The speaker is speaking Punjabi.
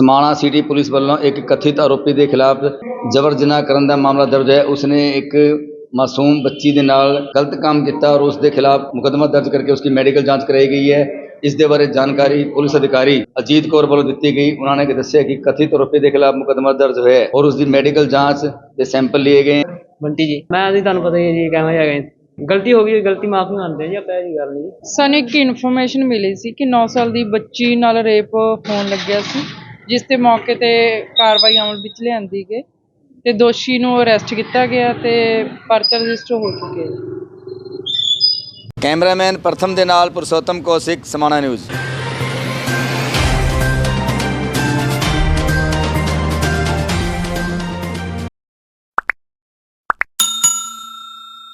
ਸਮਾਣਾ ਸਿਟੀ ਪੁਲਿਸ ਵੱਲੋਂ ਇੱਕ ਕਥਿਤ ਆਰੋਪੀ ਦੇ ਖਿਲਾਫ ਜਬਰ ਜਨਾਹ ਕਰਨ ਦਾ ਮਾਮਲਾ ਦਰਜ ਹੈ। ਉਸਨੇ ਇੱਕ ਮਾਸੂਮ ਬੱਚੀ ਦੇ ਨਾਲ ਗਲਤ ਕੰਮ ਕੀਤਾ ਔਰ ਉਸ ਦੇ ਖਿਲਾਫ ਮੁਕੱਦਮਾ ਦਰਜ ਕਰਕੇ ਉਸकी ਮੈਡੀਕਲ ਜਾਂਚ ਕਰਾਈ ਗਈ ਹੈ। ਇਸ ਦੇ ਬਾਰੇ ਜਾਣਕਾਰੀ ਪੁਲਿਸ ਅਧਿਕਾਰੀ ਅਜੀਤ ਕੌਰ ਵੱਲੋਂ ਦਿੱਤੀ ਗਈ। ਉਹਨਾਂ ਨੇ ਦੱਸਿਆ ਕਿ ਕਥਿਤ ਆਰੋਪੀ ਦੇ ਖਿਲਾਫ ਮੁਕੱਦਮਾ ਦਰਜ ਹੋਇਆ ਹੈ ਔਰ ਉਸ ਦੀ ਮੈਡੀਕਲ ਜਾਂਚ ਦੇ ਸੈਂਪਲ ਲਏ ਗਏ ਬੰਟੀ ਜੀ ਮੈਂ ਜੀ ਤੁਹਾਨੂੰ ਪਤਾ ਹੀ ਹੈ ਜੀ ਕਿਵੇਂ ਹੈਗਾ ਜੀ। ਗਲਤੀ ਹੋ ਗਈ ਗਲਤੀ ਮਾਫੀ ਮੰਨਦੇ ਹਾਂ ਜੀ ਆਪਾਂ ਇਹ ਗੱਲ ਨਹੀਂ। ਸਾਨੂੰ ਇੱਕ ਇਨਫੋਰਮੇਸ਼ਨ ਮਿਲੀ ਸੀ ਕਿ 9 ਸਾਲ ਦੀ ਬੱਚੀ ਨਾਲ ਰੇਪ ਹੋਣ ਲੱਗਿਆ ਸੀ। ਜਿਸ ਤੇ ਮੌਕੇ ਤੇ ਕਾਰਵਾਈ ਅਮਲ ਵਿੱਚ ਲਿਆਂਦੀ ਗਈ ਤੇ ਦੋਸ਼ੀ ਨੂੰ ਅਰੈਸਟ ਕੀਤਾ ਗਿਆ ਤੇ ਪਰਚਾ ਰਜਿਸਟਰ ਹੋ ਚੁੱਕਿਆ ਹੈ। ਕੈਮਰਾਮੈਨ ਪ੍ਰਥਮ ਦੇ ਨਾਲ ਪੁਰਸ਼ੋਤਮ ਕੌਸ਼ਿਕ, ਸਮਾਣਾ ਨਿਊਜ਼।